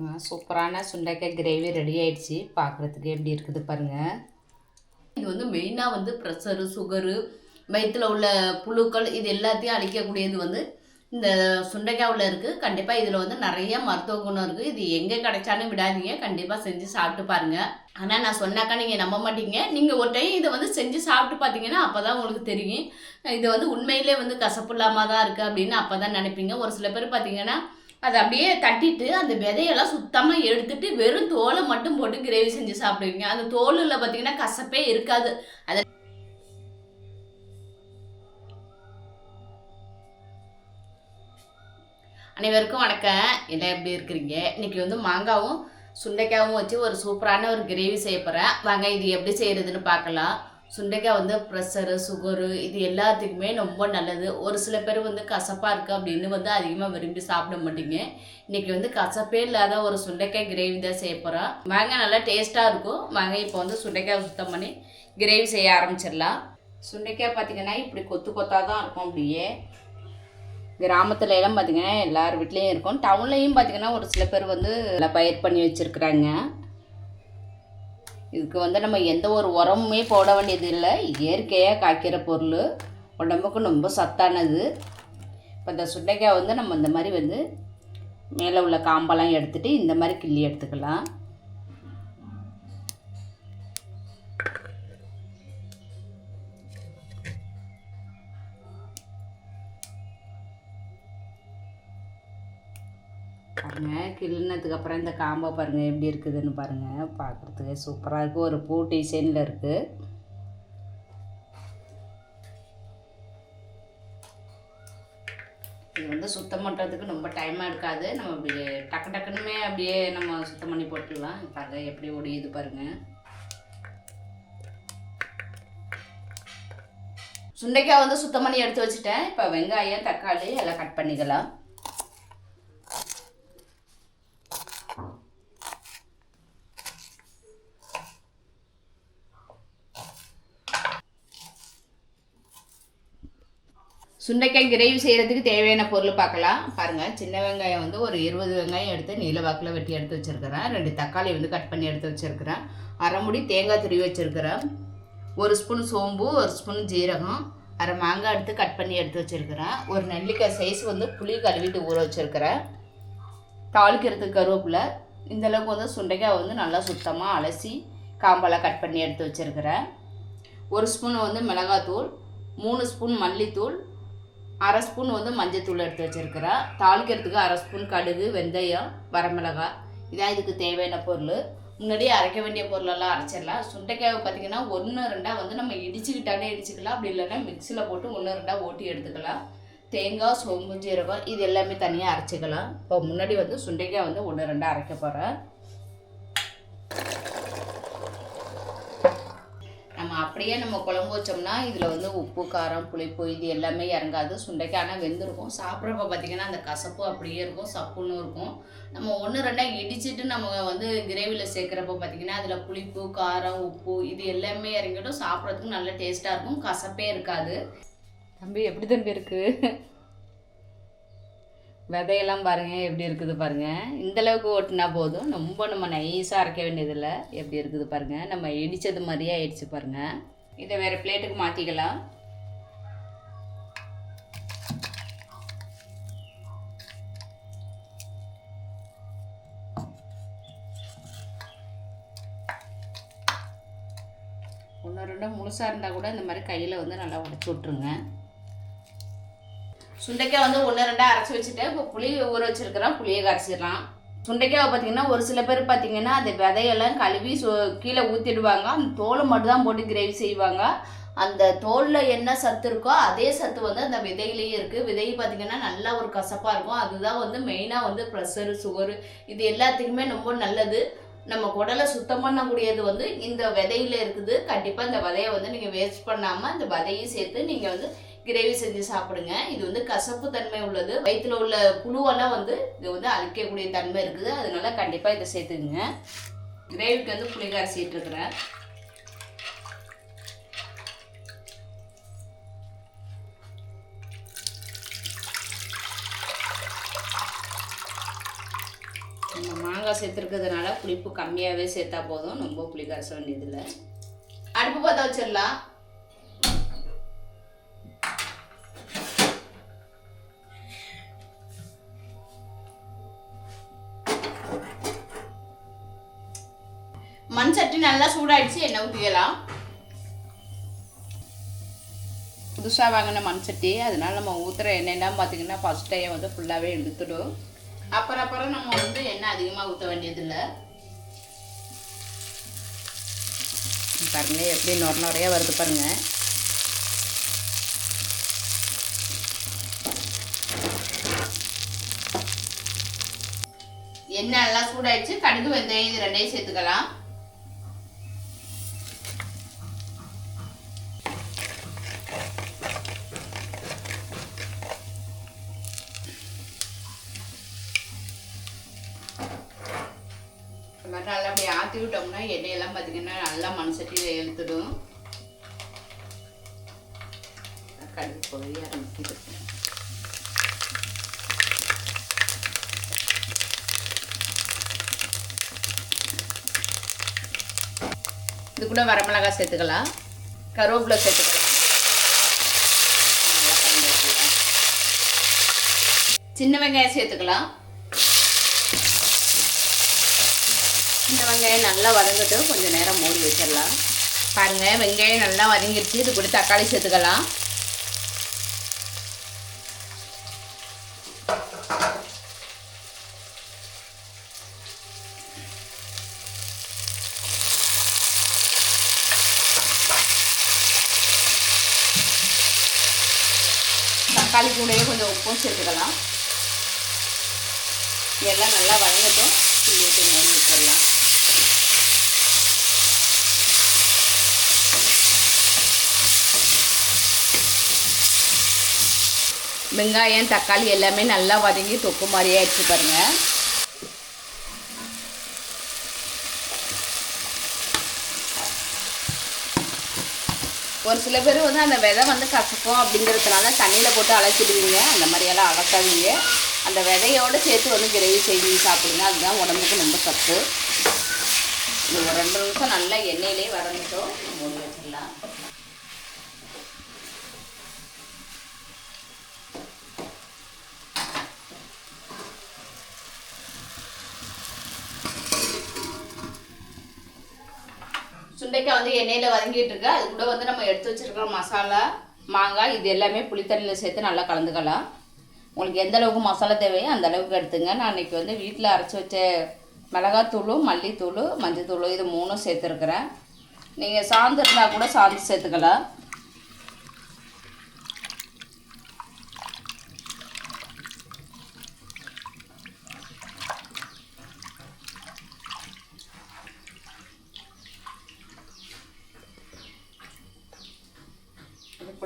பாருங்கள் சூப்பரான சுண்டைக்காய் கிரேவி ரெடி ஆயிடுச்சு. பார்க்குறதுக்கு எப்படி இருக்குது பாருங்கள் இது வந்து மெயினாக வந்து ப்ரெஷரு சுகரு வயிற்றில் உள்ள புழுக்கள் இது எல்லாத்தையும் அழிக்கக்கூடியது வந்து இந்த சுண்டைக்காவில் இருக்குது கண்டிப்பாக இதில் வந்து நிறைய மருத்துவ குணம் இருக்குது இது எங்கே கிடைச்சாலும் விடாதீங்க. கண்டிப்பாக செஞ்சு சாப்பிட்டு பாருங்கள் ஆனால் நான் சொன்னாக்கா நீங்கள் நம்ப மாட்டீங்க. நீங்கள் ஒரு டைம் இதை வந்து செஞ்சு சாப்பிட்டு பார்த்தீங்கன்னா அப்போ தான் உங்களுக்கு தெரியும். இது வந்து உண்மையிலே வந்து கசப்பு இல்லாமல் தான் இருக்குது அப்படின்னு அப்போ தான் நினைப்பீங்க. ஒரு சில பேர் பார்த்தீங்கன்னா அதை அப்படியே தட்டிட்டு அந்த விதையெல்லாம் சுத்தமாக எடுத்துட்டு வெறும் தோலை மட்டும் போட்டு கிரேவி செஞ்சு சாப்பிடுவீங்க. அந்த தோலில் பார்த்தீங்கன்னா கசப்பே இருக்காது. அதை அனைவருக்கும் வணக்கம். எல்லாம் எப்படி இருக்கிறீங்க? இன்னைக்கு வந்து மாங்காவும் சுண்டைக்காவும் வச்சு ஒரு சூப்பரான ஒரு கிரேவி செய்ய போகிறேன் வாங்க இது எப்படி செய்கிறதுன்னு பார்க்கலாம். சுண்டைக்காய் வந்து ப்ரெஷரு சுகரு இது எல்லாத்துக்குமே ரொம்ப நல்லது. ஒரு சில பேர் வந்து கசப்பாக இருக்குது அப்படின்னு வந்து அதிகமாக விரும்பி சாப்பிட மாட்டீங்க. இன்னைக்கு வந்து கசப்பே இல்லாத ஒரு சுண்டைக்காய் கிரேவி தான் செய்ய போகிறோம் வாங்க நல்லா டேஸ்ட்டாக இருக்கும். வாங்க இப்போ வந்து சுண்டைக்காய் சுத்தம் பண்ணி கிரேவி செய்ய ஆரம்பிச்சிடலாம். சுண்டைக்காய் பார்த்தீங்கன்னா இப்படி கொத்து கொத்தாக தான் இருக்கும் அப்படியே. கிராமத்துல எல்லாம் பார்த்திங்கன்னா எல்லார் வீட்லேயும் இருக்கும். டவுன்லேயும் பார்த்தீங்கன்னா ஒரு சில பேர் வந்து நல்லா பயிர் பண்ணி வச்சுருக்குறாங்க. இதுக்கு வந்து நம்ம எந்த ஒரு உரமுமே போட வேண்டியது இல்லை இயற்கையாக காய்க்கிற பொருள். உடம்புக்கு ரொம்ப சத்தானது. இப்போ இந்த சுண்டைக்காய் வந்து நம்ம இந்த மாதிரி வந்து மேலே உள்ள காம்பெல்லாம் எடுத்துகிட்டு இந்த மாதிரி கிள்ளி எடுத்துக்கலாம். பாருங்க. கிள்ளினதுக்கு அப்புறம் இந்த காம்போ பாருங்கள் எப்படி இருக்குதுன்னு பாருங்கள் பார்க்குறதுக்கு சூப்பராக இருக்குது ஒரு பூ டிசைனில் இருக்குது இது வந்து சுத்தம் பண்ணுறதுக்கு ரொம்ப டைமாக எடுக்காது நம்ம அப்படி டக்கு டக்குனுமே அப்படியே நம்ம சுத்தம் பண்ணி போட்டுடலாம். பாருங்கள் எப்படி ஒடியுது பாருங்கள் சுண்டைக்காய் வந்து சுத்தம் பண்ணி எடுத்து வச்சுட்டேன். இப்போ வெங்காயம் தக்காளி எல்லாம் கட் பண்ணிக்கலாம். சுண்டைக்காய் கிரேவி செய்கிறதுக்கு தேவையான பொருள் பார்க்கலாம். பாருங்கள் சின்ன வெங்காயம் வந்து ஒரு இருபது வெங்காயம் எடுத்து நீலவாக்கில் வெட்டி எடுத்து வச்சுருக்கிறேன். ரெண்டு தக்காளி வந்து கட் பண்ணி எடுத்து வச்சுருக்கிறேன். அரை முடி தேங்காய் துருவி வச்சுருக்கிறேன். ஒரு ஸ்பூன் சோம்பு ஒரு ஸ்பூன் ஜீரகம் அரை மாங்காய் எடுத்து கட் பண்ணி எடுத்து வச்சுருக்கிறேன். ஒரு நெல்லிக்காய் சைஸ் வந்து புளி கழுவிட்டு ஊற வச்சுருக்கிறேன். தாளிக்கிறதுக்கு கருவேப்பிலை. இந்தளவுக்கு வந்து சுண்டைக்காய் வந்து நல்லா சுத்தமாக அலசி காம்பெல்லாம் கட் பண்ணி எடுத்து வச்சுருக்கிறேன். ஒரு ஸ்பூன் வந்து மிளகாத்தூள் மூணு ஸ்பூன் மல்லித்தூள் அரை ஸ்பூன் வந்து மஞ்சத்தூள் எடுத்து வச்சுருக்கிறேன் தாளிக்கிறதுக்கு அரை ஸ்பூன் கடுகு வெந்தயம் வரமிளகாய். இதான் இதுக்கு தேவையான பொருள். முன்னாடியே அரைக்க வேண்டிய பொருளெல்லாம் அரைச்சிடலாம். சுண்டைக்காயை பார்த்தீங்கன்னா ஒன்று ரெண்டாக வந்து நம்ம இடிச்சுக்கிட்டாலே இடிச்சுக்கலாம். அப்படி இல்லைன்னா மிக்சியில் போட்டு ஒன்று ரெண்டாக ஓட்டி எடுத்துக்கலாம். தேங்காய் சோம்பு ஜீரகம் இது எல்லாமே தனியாக அரைச்சிக்கலாம். இப்போ முன்னாடி வந்து சுண்டைக்காய் வந்து ஒன்று ரெண்டாக அரைக்க போகிறேன் நம்ம அப்படியே நம்ம குழம்பு வச்சோம்னா இதில் வந்து உப்பு காரம் புளிப்பு இது எல்லாமே இறங்காது. சுண்டைக்காய் ஆனால் வெந்திருக்கும். சாப்பிட்றப்ப பார்த்திங்கன்னா அந்த கசப்பு அப்படியே இருக்கும். சப்புன்னு இருக்கும். நம்ம ஒன்று ரெண்டாக இடிச்சிட்டு நம்ம வந்து கிரேவியில் சேர்க்குறப்ப பார்த்திங்கன்னா அதில் புளிப்பு காரம் உப்பு இது எல்லாமே இறங்கிடும். சாப்பிட்றதுக்கும் நல்ல டேஸ்ட்டாக இருக்கும். கசப்பே இருக்காது. தம்பி எப்படி தம்பி இருக்குது விதையெல்லாம் பாருங்கள் எப்படி இருக்குது பாருங்கள் இந்தளவுக்கு ஓட்டினா போதும். ரொம்ப நம்ம நைஸாக அரைக்க வேண்டியதில்லை. எப்படி இருக்குது பாருங்கள் நம்ம இடித்தது மாதிரியே ஆயிடுச்சு பாருங்கள் இதை வேறு பிளேட்டுக்கு மாற்றிக்கலாம் ஒன்று ரெண்டும் முழுசாக இருந்தால் கூட இந்த மாதிரி கையில் வந்து நல்லா உடச்சி விட்ருங்க சுண்டைக்காய் வந்து ஒன்று ரெண்டாக அரைச்சி வச்சுட்டு இப்போ புளி ஊற வச்சிருக்கிறேன் புளியை கரைச்சிடலாம். சுண்டைக்காவை பார்த்தீங்கன்னா ஒரு சில பேர் பார்த்தீங்கன்னா அந்த விதையெல்லாம் கழுவி சு கீழே ஊற்றிடுவாங்க அந்த தோலை மட்டும் தான் போட்டு கிரேவி செய்வாங்க. அந்த தோலில் என்ன சத்து இருக்கோ அதே சத்து வந்து அந்த விதையிலேயே இருக்குது விதை பார்த்தீங்கன்னா நல்லா ஒரு கசப்பாக இருக்கும். அதுதான் வந்து மெயினாக வந்து ப்ரெஷரு சுகரு இது எல்லாத்துக்குமே ரொம்ப நல்லது. நம்ம குடலை சுத்தம் பண்ணக்கூடியது வந்து இந்த விதையில இருக்குது. கண்டிப்பாக இந்த விதையை வந்து நீங்கள் வேஸ்ட் பண்ணாமல் இந்த விதையும் சேர்த்து நீங்கள் வந்து கிரேவி செஞ்சு சாப்பிடுங்க. இது வந்து கசப்பு தன்மை உள்ளது. வயிற்றுல உள்ள புழுவெல்லாம் வந்து இது வந்து அழிக்கக்கூடிய தன்மை இருக்குது. அதனால கண்டிப்பாக இதை சேர்த்துக்குங்க. கிரேவிக்கு வந்து புளி சேர்த்துருக்குறேன். நம்ம மாங்காய் சேர்த்துருக்கிறதுனால புளிப்பு கம்மியாகவே சேர்த்தா போதும். ரொம்ப புளி வேண்டியதில்லை. அடுப்பு பார்த்தா வச்சிடலாம். மண் சட்டி நல்லா சூடாயிடுச்சு எண்ணெய் ஊற்றிக்கலாம் புதுசாக வாங்கின மண் சட்டி அதனால நம்ம ஊற்றுற எண்ணெயெல்லாம் பார்த்தீங்கன்னா ஃபஸ்ட் டைம் வந்து ஃபுல்லாகவே இழுத்துடும் அப்புறம் அப்புறம் நம்ம வந்து எண்ணெய் அதிகமாக ஊற்ற வேண்டியதில்லை. பாருங்க எப்படி நொர நொறையா வருது பாருங்க. எண்ணெய் நல்லா சூடாயிடுச்சு கடுகு வெந்தயம் இது ரெண்டையும் சேர்த்துக்கலாம். எடுத்துடும் கடுகு பொரிய ஆரம்பிக்குது இது கூட வரமிளகாய் சேர்த்துக்கலாம். கருவேப்பிலை சேர்த்துக்கலாம். சின்ன வெங்காயம் சேர்த்துக்கலாம். சின்ன வெங்காயம் நல்லா வதங்கட்டும். கொஞ்சம் நேரம் மூடி வச்சிடலாம். பாருங்க வெங்காயம் நல்லா வதங்கிடுச்சு இது கூட தக்காளி சேர்த்துக்கலாம். தக்காளி கூடயே கொஞ்சம் உப்பும் சேர்த்துக்கலாம். எல்லாம் நல்லா வதங்கட்டும். கிள்ளிட்டு மூடி வச்சிடலாம் வெங்காயம் தக்காளி எல்லாமே நல்லா வதங்கி தொக்கு மாதிரியே ஆயிடுச்சு பாருங்க. ஒரு சில பேர் வந்து அந்த விதை வந்து கசக்கும் அப்படிங்கிறதுனால தண்ணியில் போட்டு அழைச்சிடுவீங்க அந்த மாதிரியெல்லாம் அழைக்காதீங்க அந்த விதையோடு சேர்த்து வந்து கிரேவி செய்து சாப்பிடுங்க. அதுதான் உடம்புக்கு ரொம்ப சத்து. இது ஒரு ரெண்டு நிமிஷம் நல்லா எண்ணெயிலே வதங்கட்டும். மூடி வச்சிடலாம். சுண்டைக்காய் வந்து எண்ணெயில் வதங்கிட்டு இருக்கு. அது கூட வந்து நம்ம எடுத்து வச்சிருக்கிற மசாலா மாங்காய் இது எல்லாமே புளித்தண்ணியில் சேர்த்து நல்லா கலந்துக்கலாம். உங்களுக்கு எந்த அளவுக்கு மசாலா தேவையோ அந்த அளவுக்கு எடுத்துங்க. நான் இன்றைக்கி வந்து வீட்டில் அரைச்சி வச்ச மிளகாத்தூள் மல்லித்தூள் மஞ்சத்தூள் இது மூணும் சேர்த்துருக்குறேன். நீங்கள் சாந்து இருந்தால் கூட சாந்து சேர்த்துக்கலாம்.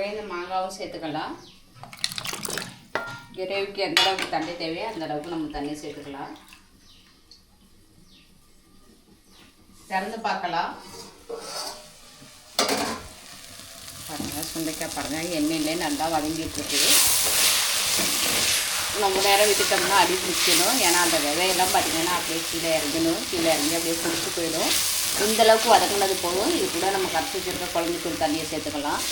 கூட இந்த மாங்காவும் சேர்த்துக்கலாம். கிரேவிக்கு எந்த அளவுக்கு தண்ணி தேவையோ அந்த அளவுக்கு நம்ம தண்ணி சேர்த்துக்கலாம். திறந்து பார்க்கலாம். பாருங்கள் சுண்டைக்காய் பாருங்கள் எண்ணெயிலே நல்லா வதங்கிட்டு இருக்குது ரொம்ப நேரம் விட்டுட்டோம்னா அடி பிடிக்கணும் ஏன்னா அந்த விதையெல்லாம் பார்த்தீங்கன்னா அப்படியே கீழே இறங்கணும் கீழே இறங்கி அப்படியே பிடிச்சி போயிடும். இந்தளவுக்கு வதக்குனது வதங்கினது போதும். இது கூட நம்ம கரைச்சி வச்சுருக்க குழம்புத்தூள் தண்ணியை சேர்த்துக்கலாம்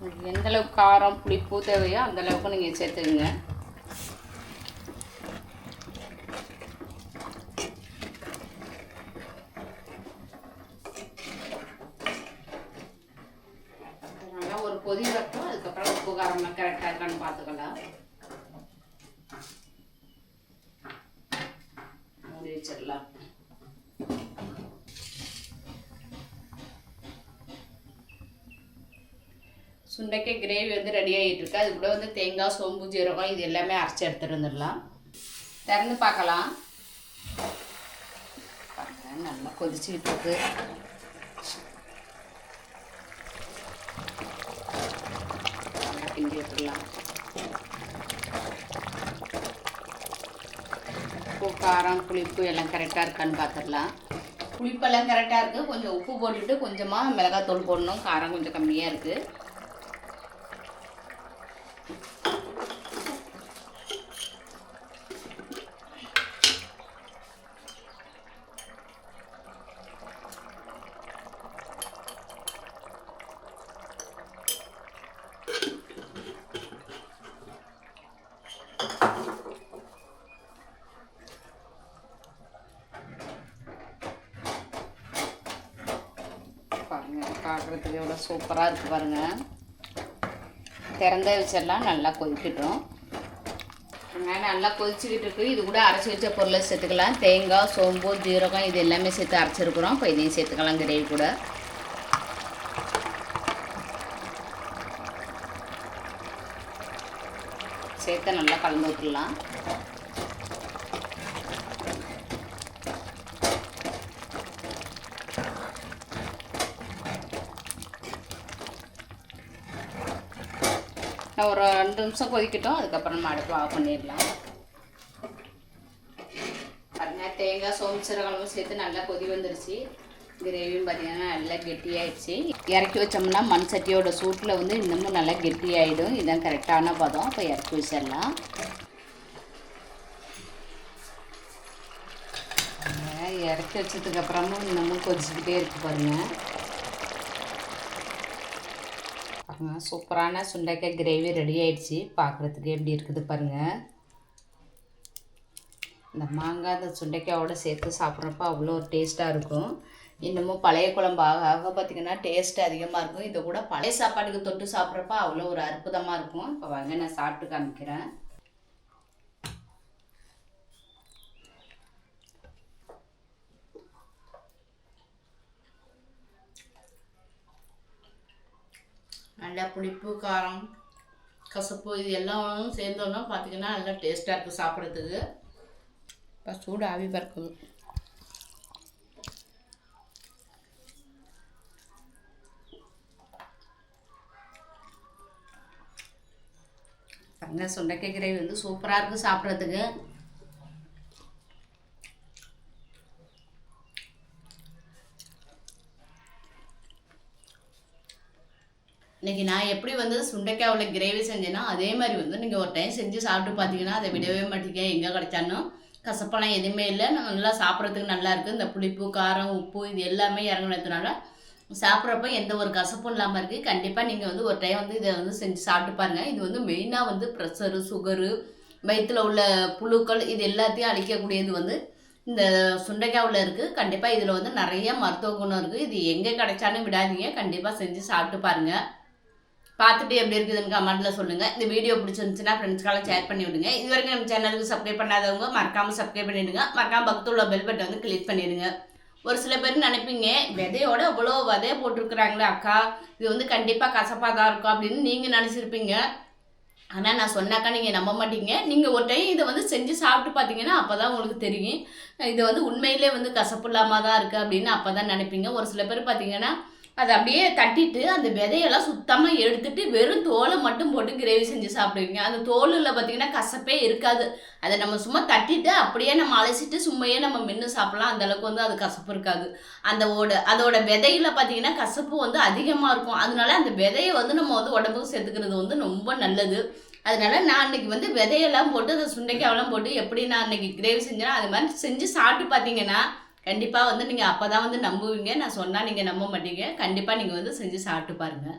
உங்களுக்கு எந்த அளவுக்கு காரம் புளிப்பு தேவையோ? அந்த அளவுக்கு நீங்கள் சேர்த்துக்குங்க. ஒரு கொதி வரட்டும் அதுக்கப்புறம் உப்பு காரம்லாம் கரெக்டாக இருக்கான்னு பார்த்துக்கலாம் மூடி வச்சிடலாம் சுண்டைக்காய் கிரேவி வந்து ரெடி ஆகிட்டு இருக்கு. அது கூட வந்து தேங்காய் சோம்பு ஜீரகம் இது எல்லாமே அரைச்சி எடுத்துட்டு வந்துடலாம். திறந்து பார்க்கலாம். நல்லா கொதிச்சுக்கிட்டு இருக்கு நல்லா கிண்டி விட்டுடலாம். உப்பு காரம் புளிப்பு எல்லாம் கரெக்டாக இருக்கான்னு பார்த்துடலாம். புளிப்பெல்லாம் கரெக்டாக இருக்குது கொஞ்சம் உப்பு போட்டுட்டு கொஞ்சமாக மிளகாத்தூள் போடணும். காரம் கொஞ்சம் கம்மியாக இருக்குது பார்க்குறதுக்கு எவ்வளோ சூப்பராக இருக்குது பாருங்க. திறந்த வச்சிடலாம் நல்லா கொதிக்கட்டும். நல்லா கொதிச்சுக்கிட்டு இருக்கு. இது கூட அரைச்சி வச்ச பொருளை சேர்த்துக்கலாம். தேங்காய் சோம்பு ஜீரகம் இது எல்லாமே சேர்த்து அரைச்சிருக்கிறோம். இப்போ இதையும் சேர்த்துக்கலாம் கிரேவி கூட. சேர்த்து நல்லா கலந்து விட்டுடலாம். ஒரு ரெண்டு நிமிஷம் கொதிக்கட்டும் அதுக்கப்புறம் அடுப்பு ஆஃப் பண்ணிடலாம். பார்த்தீங்கன்னா தேங்காய் சோம்பு சீரகம் சேர்த்து நல்லா கொதி வந்துருச்சு. கிரேவியும் பார்த்தீங்கன்னா நல்லா கெட்டியாயிடுச்சு. இறக்கி வச்சோம்னா மண் சட்டியோட சூட்டில் வந்து இன்னமும் நல்லா கெட்டியாயிடும். இதுதான் கரெக்டான பதம். இப்போ இறக்கி வச்சிடலாம். இறக்கி வச்சதுக்கப்புறமும் இன்னமும் கொதிச்சுக்கிட்டே இருக்கு பாருங்கள் பாருங்க சூப்பரான சுண்டைக்காய் கிரேவி ரெடி ஆயிடுச்சு. பார்க்குறதுக்கு எப்படி இருக்குது பாருங்கள் இந்த மாங்காய் அந்த சுண்டைக்காயோட சேர்த்து சாப்பிட்றப்ப அவ்வளோ ஒரு டேஸ்ட்டாக இருக்கும். இன்னமும் பழைய குழம்பு ஆக ஆக பார்த்திங்கன்னா டேஸ்ட் அதிகமாக இருக்கும். இதை கூட பழைய சாப்பாட்டுக்கு தொட்டு சாப்பிட்றப்ப அவ்வளோ ஒரு அற்புதமாக இருக்கும். இப்போ வாங்க நான் சாப்பிட்டு காமிக்கிறேன். நல்லா புளிப்பு காரம் கசப்பு இது எல்லாம் சேர்ந்தோன்னா பார்த்தீங்கன்னா நல்லா டேஸ்ட்டாக இருக்குது சாப்பிட்றதுக்கு. இப்போ சூடு ஆவி பறக்குது. அங்கே சுண்டைக்காய் கிரேவி வந்து சூப்பராக இருக்குது சாப்பிட்றதுக்கு. இன்னைக்கு நான் எப்படி வந்து சுண்டைக்காய் கிரேவி செஞ்சேன்னா அதே மாதிரி வந்து நீங்கள் ஒரு டைம் செஞ்சு சாப்பிட்டு பார்த்தீங்கன்னா அதை விடவே மாட்டீங்க. எங்கே கிடைச்சாலும் கசப்பெல்லாம் எதுவுமே இல்லை. நல்லா சாப்பிட்றதுக்கு நல்லாயிருக்கு இந்த புளிப்பு காரம் உப்பு இது எல்லாமே இறங்குனதுனால சாப்பிட்றப்ப எந்த ஒரு கசப்பும் இல்லாமல் இருக்குது கண்டிப்பாக நீங்கள் வந்து ஒரு டைம் வந்து இதை வந்து செஞ்சு சாப்பிட்டு பாருங்கள் இது வந்து மெயினாக வந்து ப்ரெஷரு சுகரு வயிற்றில் உள்ள புழுக்கள் இது எல்லாத்தையும் அழிக்கக்கூடியது வந்து இந்த சுண்டைக்காவில் இருக்குது கண்டிப்பாக இதில் வந்து நிறைய மருத்துவ குணம் இருக்குது இது எங்கே கிடைச்சாலும் விடாதீங்க. கண்டிப்பாக செஞ்சு சாப்பிட்டு பாருங்கள் பார்த்துட்டு எப்படி இருக்குதுன்னு கமெண்ட்டில் சொல்லுங்கள் இந்த வீடியோ பிடிச்சிருந்துச்சுன்னா ஃப்ரெண்ட்ஸ்க்கெல்லாம் ஷேர் பண்ணி விடுங்க. இது வரைக்கும் நம்ம சேனலுக்கு சப்ஸ்கிரைப் பண்ணாதவங்க மறக்காமல் சப்ஸ்கிரைப் பண்ணிவிடுங்க மறக்காம பக்கத்தில் உள்ள பெல் பட்டன் வந்து கிளிக் பண்ணிடுங்க. ஒரு சில பேர் நினைப்பீங்க விதையோட அவ்வளோ விதைய போட்டிருக்கிறாங்களே அக்கா. இது வந்து கண்டிப்பாக கசப்பாக தான் இருக்கும் அப்படின்னு நீங்கள் நினச்சிருப்பீங்க. ஆனால் நான் சொன்னாக்கா நீங்கள் நம்ப மாட்டீங்க. நீங்கள் ஒரு டைம் இதை வந்து செஞ்சு சாப்பிட்டு பார்த்தீங்கன்னா அப்போ தான் உங்களுக்கு தெரியும். இது வந்து உண்மையிலே வந்து கசப்பு இல்லாமல் தான் இருக்குது அப்படின்னு அப்போ தான் நினைப்பீங்க. ஒரு சில பேர் பார்த்தீங்கன்னா அதை அப்படியே தட்டிட்டு அந்த விதையெல்லாம் சுத்தமாக எடுத்துட்டு வெறும் தோலை மட்டும் போட்டு கிரேவி செஞ்சு சாப்பிடுவீங்க. அந்த தோலில் பார்த்தீங்கன்னா கசப்பே இருக்காது. அதை நம்ம சும்மா தட்டிட்டு அப்படியே நம்ம அலசிட்டு சும்மையே நம்ம மென்று சாப்பிடலாம். அந்த அளவுக்கு வந்து அது கசப்பு இருக்காது. அந்த ஓட அதோட விதையில பார்த்தீங்கன்னா கசப்பு வந்து அதிகமாக இருக்கும். அதனால அந்த விதையை வந்து நம்ம வந்து உடம்புக்கு சேர்த்துக்கிறது வந்து ரொம்ப நல்லது. அதனால நான் அன்னைக்கு வந்து விதையெல்லாம் போட்டு அந்த சுண்டைக்காயெல்லாம் போட்டு எப்படி நான் அன்னைக்கு கிரேவி செஞ்சேன்னா அது மாதிரி செஞ்சு சாப்பிட்டு பார்த்தீங்கன்னா கண்டிப்பாக வந்து நீங்கள் அப்போ தான் வந்து நம்புவீங்க. நான் சொன்னால் நீங்கள் நம்ப மாட்டீங்க. கண்டிப்பாக நீங்கள் வந்து செஞ்சு சாப்பிட்டு பாருங்கள்